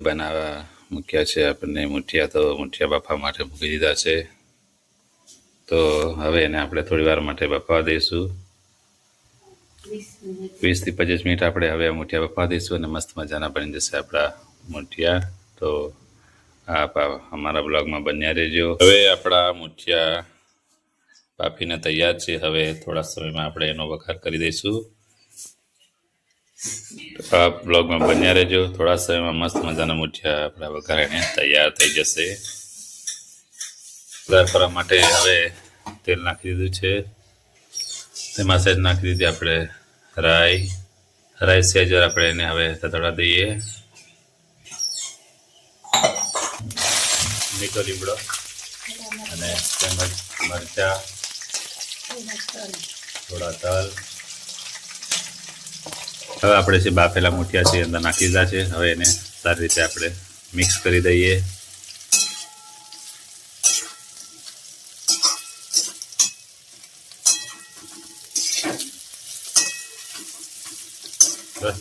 બનાવવા મૂક્યા છે, આપણને મુઠિયા તો મુઠિયા બાફા માટે મૂકી દીધા છે. તો હવે એને આપણે થોડી વાર માટે બફવા દઈશું. વીસથી પચીસ મિનિટ આપણે હવે મુઠિયા બફવા દઈશું અને મસ્ત મજાના બની જશે આપણા મુઠિયા. તો આપ અમારા બ્લોગમાં બન્યા રહેજો. હવે આપણા મુઠિયા બાફીને તૈયાર છે. હવે થોડા સમયમાં આપણે એનો વઘાર કરી દઈશું. આ બ્લોગમાં બન્યા રહેજો. થોડા સમયમાં મસ્ત મજાના મૂઠિયા આપણા વઘારીને તૈયાર થઈ જશે. કરવા માટે હવે તેલ નાખી દીધું છે. તેમાં સહેજ નાખી દીધી આપણે રાઈ. રાઈ સહેજ આપણે એને હવે તતડા દઈએ. મીઠો લીમડો. અને તેમજ મરચા. થોડા તલ. હવે આપણે જે બાફેલા મૂઠિયા છે અંદર નાખી દીધા છે. હવે એને સારી રીતે આપણે મિક્સ કરી દઈએ. બસ.